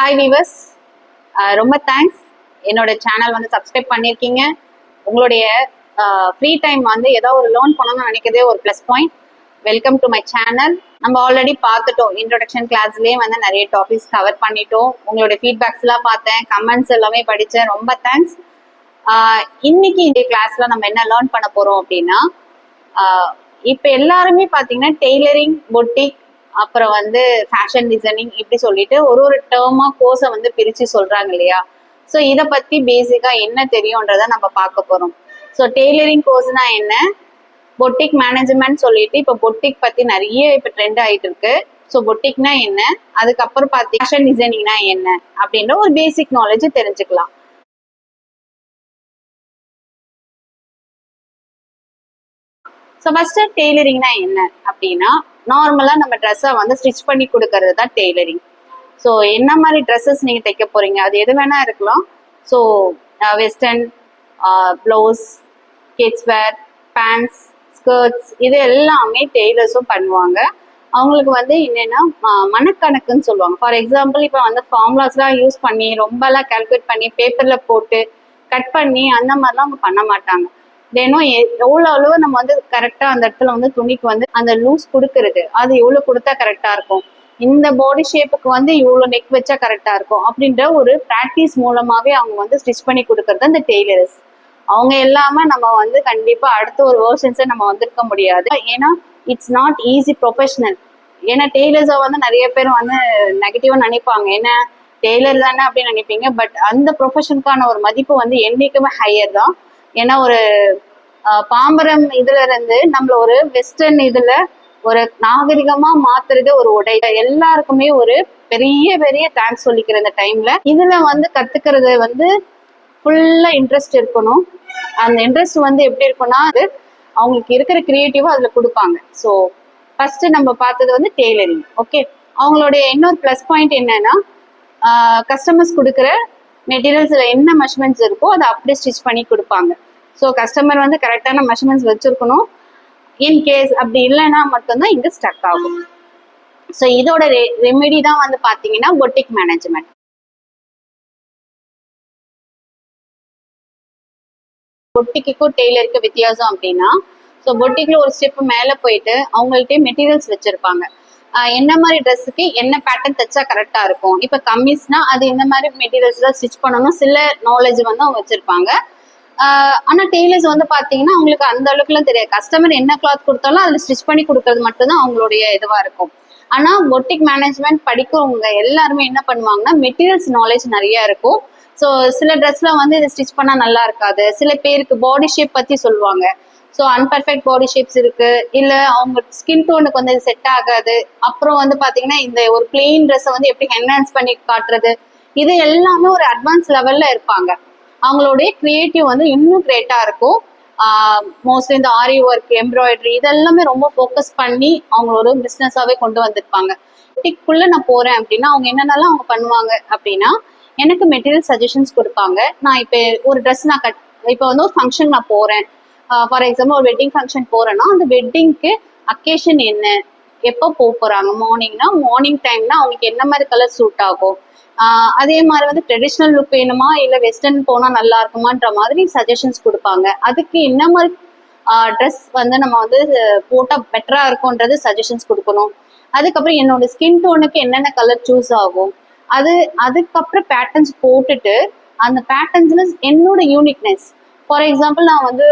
Hi viewers ரொம்ப thanks என்னோட channel வந்து சப்ஸ்கிரைப் பண்ணியிருக்கீங்க. உங்களுடைய ஃப்ரீ டைம் வந்து ஏதோ ஒரு லோன் பண்ணணும்னு நினைக்கிறதே ஒரு plus point welcome to my channel நம்ம ஆல்ரெடி பார்த்துட்டோம். இன்ட்ரொடக்ஷன் கிளாஸ்லேயே வந்து நிறைய டாபிக்ஸ் கவர் பண்ணிட்டோம். உங்களுடைய ஃபீட்பேக்ஸ்லாம் பார்த்தேன். கமெண்ட்ஸ் எல்லாமே படித்தேன். ரொம்ப தேங்க்ஸ் இன்னைக்கு இந்த கிளாஸில் நம்ம என்ன லேர்ன் பண்ண போகிறோம் அப்படின்னா இப்போ எல்லாருமே பார்த்தீங்கன்னா டெய்லரிங் பொட்டிக் அப்புறம் வந்து ஃபேஷன் டிசைனிங் இப்படி சொல்லிட்டு ஒரு ஒரு டேர்மா கோர்ஸை வந்து பிரிச்சு சொல்றாங்க இல்லையா? ஸோ இதை பத்தி பேசிக்கா என்ன தெரியும்ன்றத நம்ம பார்க்க போறோம். ஸோ டெய்லரிங் கோர்ஸ்னா என்ன? பொட்டிக் மேனேஜ்மெண்ட் சொல்லிட்டு இப்போ பொட்டிக் பத்தி நிறைய இப்போ ட்ரெண்ட் ஆயிட்டு இருக்கு. ஸோ பொட்டிக்னா என்ன? அதுக்கப்புறம் பார்த்தி ஃபேஷன் டிசைனிங்னா என்ன? அப்படின்ற ஒரு பேசிக் நாலேஜ் தெரிஞ்சுக்கலாம். ஸோ ஃபர்ஸ்ட் டெய்லரிங்னா என்ன அப்படின்னா நார்மலாக நம்ம ட்ரெஸ்ஸை வந்து ஸ்டிச் பண்ணி கொடுக்கறது தான் டெய்லரிங் ஸோ என்ன மாதிரி ட்ரெஸ்ஸஸ் நீங்கள் தைக்க போறீங்க? அது எது வேணா இருக்கலாம். So western blouse kids wear pants skirts இது எல்லாமே டெய்லர்ஸும் பண்ணுவாங்க. அவங்களுக்கு வந்து என்னென்னா மனக்கணக்குன்னு சொல்லுவாங்க. ஃபார் எக்ஸாம்பிள் இப்போ வந்து ஃபார்முலாஸ்லாம் யூஸ் பண்ணி ரொம்பலாம் கால்குலேட் பண்ணி பேப்பரில் போட்டு கட் பண்ணி அந்த மாதிரிலாம் அவங்க பண்ண மாட்டாங்க. தினம் எவ்வளோ அளவு நம்ம வந்து கரெக்டாக அந்த இடத்துல வந்து துணிக்கு வந்து அந்த லூஸ் கொடுக்கறது அது எவ்வளோ கொடுத்தா கரெக்டாக இருக்கும்? இந்த பாடி ஷேப்புக்கு வந்து இவ்வளோ நெக் வச்சா கரெக்டாக இருக்கும்? அப்படின்ற ஒரு ப்ராக்டிஸ் மூலமாகவே அவங்க வந்து ஸ்டிச் பண்ணி கொடுக்கறது அந்த டெய்லர்ஸ் அவங்க இல்லாம நம்ம வந்து கண்டிப்பா அடுத்த ஒரு வேர்ஷன்ஸை நம்ம வந்திருக்க முடியாது. ஏன்னா இட்ஸ் நாட் ஈஸி ப்ரொஃபஷனல் ஏன்னா டெய்லர்ஸை வந்து நிறைய பேர் வந்து நெகட்டிவாக நினைப்பாங்க. என்ன டெய்லர் தானே அப்படின்னு நினைப்பீங்க. பட் அந்த ப்ரொஃபஷனுக்கான ஒரு மதிப்பு வந்து என்னைக்குமே ஹையர் தான். ஏன்னா ஒரு பாம்பரம் இதுல இருந்து நம்மள ஒரு வெஸ்டர்ன் இதுல ஒரு நாகரிகமா மாத்துறது ஒரு உடை. எல்லாருக்குமே ஒரு பெரிய பெரிய தேங்க்ஸ் சொல்லிக்கிற இந்த டைம்ல இதுல வந்து கத்துக்கிறது வந்து ஃபுல்லா இன்ட்ரெஸ்ட் இருக்கணும். அந்த இன்ட்ரெஸ்ட் வந்து எப்படி இருக்கும்னா அது அவங்களுக்கு இருக்கிற கிரியேட்டிவா அதுல கொடுப்பாங்க. ஸோ ஃபர்ஸ்ட் நம்ம பார்த்தது வந்து டெய்லரிங் ஓகே அவங்களுடைய இன்னொரு ப்ளஸ் பாயிண்ட் என்னன்னா கஸ்டமர்ஸ் கொடுக்குற மெட்டீரியல்ஸ்ல என்ன மெஷர்மெண்ட்ஸ் இருக்கோ அதை அப்படியே ஸ்டிச் பண்ணி கொடுப்பாங்க. ஸோ கஸ்டமர் வந்து கரெக்டான மெஷர்மெண்ட்ஸ் வச்சுருக்கணும். இன் கேஸ் அப்படி இல்லைன்னா மட்டும்தான் இங்கே ஸ்டக் ஆகும். ஸோ இதோட ரெமெடி தான் வந்து பார்த்தீங்கன்னா பொட்டிக் மேனேஜ்மெண்ட் பொட்டிக்குக்கும் டெய்லருக்கு வித்தியாசம் அப்படின்னா ஸோ பொட்டிக்ல ஒரு ஸ்டெப் மேலே போயிட்டு அவங்கள்ட்டே மெட்டீரியல்ஸ் வச்சுருப்பாங்க. என்ன மாதிரி ட்ரெஸ்ஸுக்கு என்ன பேட்டர்ன் தைச்சா கரெக்டாக இருக்கும்? இப்போ கம்மிஸ்னா அது இந்த மாதிரி மெட்டீரியல்ஸ் தான் ஸ்டிச் பண்ணணும். சில நாலேஜ் வந்து அவங்க வச்சுருப்பாங்க. ஆனா டெய்லர்ஸ் வந்து பாத்தீங்கன்னா அவங்களுக்கு அந்த அளவுக்குலாம் தெரியாது. கஸ்டமர் என்ன கிளாத் கொடுத்தாலும் அதுல ஸ்டிச் பண்ணி கொடுக்கறது மட்டும்தான் அவங்களுடைய இதுவா இருக்கும். ஆனா பொட்டிக் மேனேஜ்மெண்ட் படிக்கிறவங்க எல்லாருமே என்ன பண்ணுவாங்கன்னா மெட்டீரியல்ஸ் நாலேஜ் நிறைய இருக்கும். ஸோ சில ட்ரெஸ்லாம் வந்து இதை ஸ்டிச் பண்ணா நல்லா இருக்காது. சில பேருக்கு பாடி ஷேப் பத்தி சொல்லுவாங்க. ஸோ அன்பர்ஃபெக்ட் பாடி ஷேப்ஸ் இருக்கு. இல்ல அவங்க ஸ்கின் டோனுக்கு வந்து இது செட் ஆகாது. அப்புறம் வந்து பாத்தீங்கன்னா இந்த ஒரு பிளெயின் ட்ரெஸ்ஸை வந்து எப்படி என்ஹான்ஸ் பண்ணி காட்டுறது? இது எல்லாமே ஒரு அட்வான்ஸ் லெவல்ல இருப்பாங்க. அவங்களுடைய கிரியேட்டிவ் வந்து இன்னும் கிரேட்டாக இருக்கும். மோஸ்ட்லி இந்த ஆரி ஒர்க் எம்ப்ராய்டரி இதெல்லாமே ரொம்ப ஃபோக்கஸ் பண்ணி அவங்களோட பிஸ்னஸாகவே கொண்டு வந்திருப்பாங்க. டிக்குள்ளே நான் போகிறேன் அப்படின்னா அவங்க என்னென்னலாம் அவங்க பண்ணுவாங்க அப்படின்னா எனக்கு மெட்டீரியல் சஜஷன்ஸ் கொடுப்பாங்க. நான் இப்போ ஒரு ட்ரெஸ் நான் கட் இப்போ வந்து ஒரு ஃபங்க்ஷன் நான் போகிறேன் ஃபார் எக்ஸாம்பிள் ஒரு வெட்டிங் ஃபங்க்ஷன் போகிறேன்னா அந்த வெட்டிங்க்கு அக்கேஷன் என்ன? எப்போ போக போகிறாங்க மார்னிங்னா மார்னிங் டைம்னா அவங்களுக்கு என்ன மாதிரி கலர் சூட் ஆகும்? அதே மாதிரி வந்து ட்ரெடிஷ்னல் லுக் வேணுமா? இல்லை வெஸ்டர்ன் போனால் நல்லா இருக்குமான்ற மாதிரி சஜஷன்ஸ் கொடுப்பாங்க. அதுக்கு என்ன மாதிரி ட்ரெஸ் வந்து நம்ம வந்து போட்டால் பெட்டராக இருக்கும்ன்றது சஜஷன்ஸ் கொடுக்கணும். அதுக்கப்புறம் என்னோட ஸ்கின் டோனுக்கு என்னென்ன கலர் சூஸ் ஆகும்? அது அதுக்கப்புறம் பேட்டர்ன்ஸ் போட்டுட்டு அந்த பேட்டர்ன்ஸ்ல என்னோட யூனிக்னஸ் ஃபார் எக்ஸாம்பிள் நான் வந்து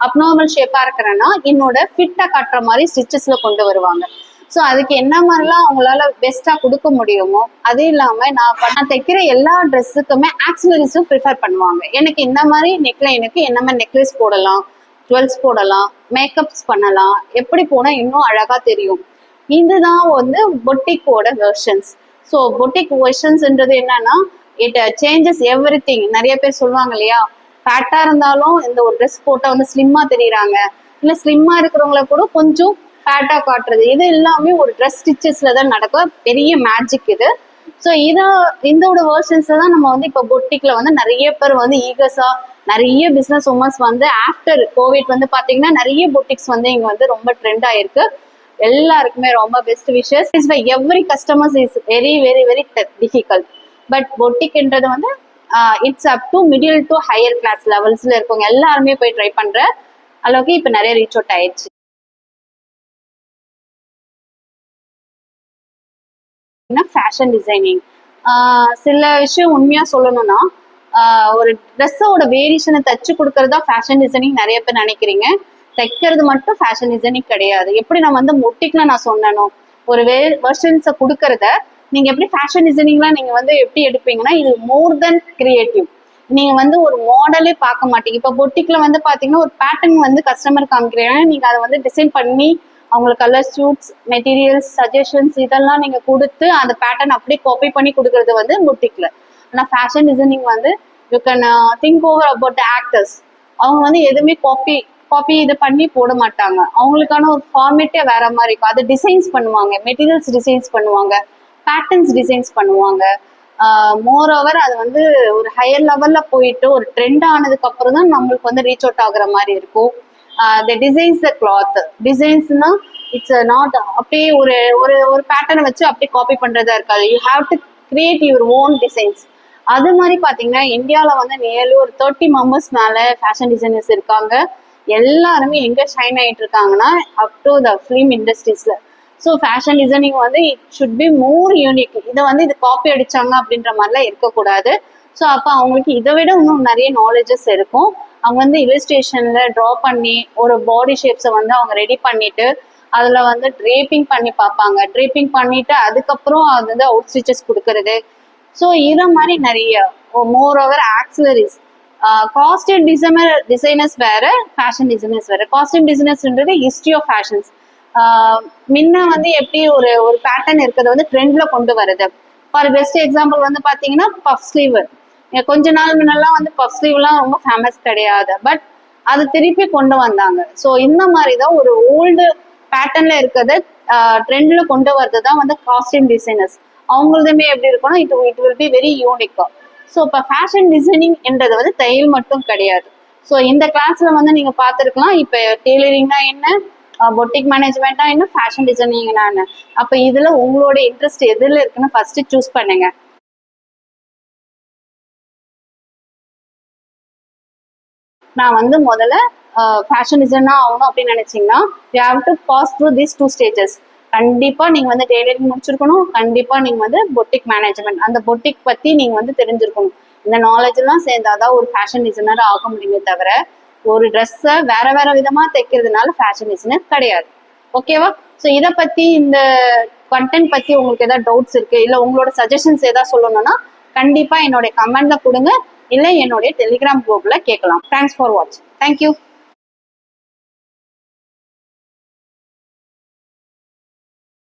அப்நார்மல் ஷேப்பாக இருக்கிறேன்னா என்னோட ஃபிட்டாக காட்டுற மாதிரி ஸ்டிச்சஸில் கொண்டு வருவாங்க. ஸோ அதுக்கு என்ன மாதிரிலாம் அவங்களால பெஸ்ட்டாக கொடுக்க முடியுமோ அது இல்லாமல் நான் பண்ண தைக்கிற எல்லா ட்ரெஸ்ஸுக்குமே ஆக்சலரிஸும் ப்ரிஃபர் பண்ணுவாங்க. எனக்கு இந்த மாதிரி நெக்லைனுக்கு என்ன மாதிரி நெக்லஸ் போடலாம் ஜுவல்ஸ் போடலாம் மேக்கப்ஸ் பண்ணலாம் எப்படி போனால் இன்னும் அழகாக தெரியும். இதுதான் வந்து பொட்டிக்கோட வெர்ஷன்ஸ் ஸோ பொட்டிக் வெர்ஷன்ஸ்ன்றது என்னன்னா இட் சேஞ்சஸ் எவ்ரி திங் நிறைய பேர் சொல்லுவாங்க இல்லையா ஃபேட்டா இருந்தாலும் இந்த ஒரு ட்ரெஸ் போட்டா வந்து ஸ்லிம்மா தெரியுறாங்க. இல்ல ஸ்லிம்மா இருக்கிறவங்கள கூட கொஞ்சம் பேட்டா காட்டுறது. இது எல்லாமே ஒரு ட்ரெஸ் ஸ்டிச்சஸ்ல தான் நடக்கும். பெரிய மேஜிக் இது. ஸோ இதை இதோட வேர்ஷன்ஸ் தான் நம்ம வந்து இப்போ பொட்டிக்ல வந்து நிறைய பேர் வந்து ஈகர்ஸா நிறைய பிஸ்னஸ் உமன்ஸ் வந்து ஆஃப்டர் கோவிட் வந்து பார்த்தீங்கன்னா நிறைய பொட்டிக்ஸ் வந்து இங்க வந்து ரொம்ப ட்ரெண்ட் ஆயிருக்கு. எல்லாருக்குமே ரொம்ப best wishes is by every customers is very very very difficult but பொட்டிக்ன்றது வந்து it's up to middle to higher class லெவல்ஸ்ல இருக்கவங்க எல்லாருமே போய் ட்ரை பண்ற அளவுக்கு இப்போ நிறைய ரீச் அவுட் ஆயிடுச்சு. ஃபேஷன் டிசைனிங் சில விஷயம் உண்மையா சொல்லணும்னா ஒரு ட்ரெஸ்ஸோட வேரியேஷனை தச்சு கொடுக்கறதா ஃபேஷன் டிசைனிங் நிறைய பேர் நினைக்கிறீங்க. தைக்கிறது மட்டும் ஃபேஷன் டிசைனிங் கிடையாது. எப்படி நான் வந்து முட்டிக்கல நான் சொன்னனோ ஒரு வே வெர்ஷன்ஸை கொடுக்கறத நீங்க எப்படி ஃபேஷன் டிசைனிங்லாம் நீங்க வந்து எப்படி எடுப்பீங்கன்னா இது மோர் தென் கிரியேட்டிவ் நீங்க வந்து ஒரு மாடலே பார்க்க மாட்டீங்க. இப்போ பொட்டிக்ல வந்து பாத்தீங்கன்னா ஒரு பேட்டர்ன் வந்து கஸ்டமர் காமிக்கிறீங்கன்னா நீங்க அதை வந்து டிசைன் பண்ணி அவங்களுக்கு கலர் சூட்ஸ் மெட்டீரியல்ஸ் சஜஷன்ஸ் இதெல்லாம் நீங்கள் கொடுத்து அந்த பேட்டர்ன் அப்படியே காப்பி பண்ணி கொடுக்கறது வந்து புட்டிக்கில் ஆனால் ஃபேஷன் டிசைனிங் வந்து you can think over about the actors அவங்க வந்து எதுவுமே காப்பி காப்பி இது பண்ணி போட மாட்டாங்க. அவங்களுக்கான ஒரு ஃபார்மேட்டே வேற மாதிரி இருக்கும். அது டிசைன்ஸ் பண்ணுவாங்க. மெட்டீரியல்ஸ் டிசைன்ஸ் பண்ணுவாங்க. பேட்டர்ன்ஸ் டிசைன்ஸ் பண்ணுவாங்க. மோர் ஓவர் அது வந்து ஒரு ஹையர் லெவல்ல போயிட்டு ஒரு ட்ரெண்ட் ஆனதுக்கு அப்புறம் தான் நம்மளுக்கு வந்து ரீச் அவுட் ஆகுற மாதிரி இருக்கும். த டிசைன்ஸ் த கிளாத் டிசைன்ஸ்னா இட்ஸ் நாட் அப்படியே ஒரு ஒரு ஒரு பேட்டர்னை வச்சு அப்படியே காப்பி பண்ணுறதா இருக்காது. You have to create your own designs அது மாதிரி பார்த்தீங்கன்னா இந்தியாவில் வந்து நியர்லி ஒரு தேர்ட்டி மெம்பர்ஸ் மேலே ஃபேஷன் டிசைனர்ஸ் இருக்காங்க. எல்லாருமே எங்கே ஷைன் ஆகிட்டு இருக்காங்கன்னா அப் டு த ஃபிலிம் இண்டஸ்ட்ரீஸில் ஸோ ஃபேஷன் டிசைனிங் வந்து it should be more unique இதை வந்து இது காப்பி அடித்தாங்க அப்படின்ற மாதிரிலாம் இருக்கக்கூடாது. ஸோ அப்போ அவங்களுக்கு இதை விட இன்னும் நிறைய நாலேஜஸ் இருக்கும். அவங்க வந்து இலிஸ்ட்ரேஷன்ல ட்ரா பண்ணி ஒரு பாடி ஷேப்ஸை வந்து அவங்க ரெடி பண்ணிட்டு அதுல வந்து ட்ரேப்பிங் பண்ணி பார்ப்பாங்க. ட்ரேப்பிங் பண்ணிட்டு அதுக்கப்புறம் அது வந்து அவுட் ஸ்டிச்சஸ் கொடுக்கறது. ஸோ இதை மாதிரி நிறைய more over accessories costume designer designers வேற ஃபேஷன் டிசைனர்ஸ் வேற. காஸ்டியூம் டிசைனர்ஸ்ன்றது ஹிஸ்ட்ரி ஆஃப் ஃபேஷன்ஸ் முன்ன வந்து எப்படி ஒரு ஒரு பேட்டர்ன் இருக்கிறத வந்து ட்ரெண்ட்ல கொண்டு வருது ஃபார் பெஸ்ட் எக்ஸாம்பிள் வந்து பாத்தீங்கன்னா பஃப் ஸ்லீவ் கொஞ்ச நாள் முன்னெல்லாம் வந்து பஃப் ஸ்லீவ்லாம் ரொம்ப ஃபேமஸ் கிடையாது. பட் அது திருப்பி கொண்டு வந்தாங்க. ஸோ இந்த மாதிரி தான் ஒரு ஓல்டு பேட்டர்ன்ல இருக்கிறத ட்ரெண்ட்ல கொண்டு வர்றது தான் வந்து காஸ்டியூம் டிசைனர்ஸ் அவங்களதுமே எப்படி இருக்கும்னா it it will be very யூனிக்கா so இப்போ ஃபேஷன் டிசைனிங் என்றது வந்து தையல் மட்டும் கிடையாது. ஸோ இந்த கிளாஸ்ல வந்து நீங்க பார்த்துருக்கலாம். இப்போ டெய்லரிங்னா என்ன? பொட்டிக் மேனேஜ்மெண்ட்டா என்ன? ஃபேஷன் டிசைனிங்னா என்ன? அப்போ இதுல உங்களோட இன்ட்ரெஸ்ட் எதுல இருக்குன்னு ஃபர்ஸ்ட் சூஸ் பண்ணுங்க. நான் வந்து முதல்ல ஃபேஷன் டிசைனா ஆகணும் அப்படின்னு நினைச்சீங்கன்னா you have to pass through these two stages கண்டிப்பா நீங்க வந்து டெய்லரிங் முடிச்சிருக்கணும். கண்டிப்பா நீங்க வந்து பொட்டிக் மேனேஜ்மெண்ட் அந்த பொட்டிக் பத்தி நீங்க வந்து தெரிஞ்சிருக்கணும். இந்த நாலேஜ் எல்லாம் சேர்ந்தாதான் ஒரு ஃபேஷன் டிசைனர் ஆக முடியுமே தவிர ஒரு ட்ரெஸ்ஸை வேற வேற விதமா தைக்கிறதுனால ஃபேஷன் டிசைனர் கிடையாது ஓகேவா ஸோ இதை பத்தி இந்த கண்டென்ட் பத்தி உங்களுக்கு ஏதாவது டவுட்ஸ் இருக்கு இல்ல உங்களோட சஜஷன்ஸ் ஏதாவது சொல்லணும்னா கண்டிப்பா என்னுடைய கமெண்ட்ல கொடுங்க. இல்லை என்னுடைய டெலிகிராம் குரூப்ல கேட்கலாம். Thanks for watch thank you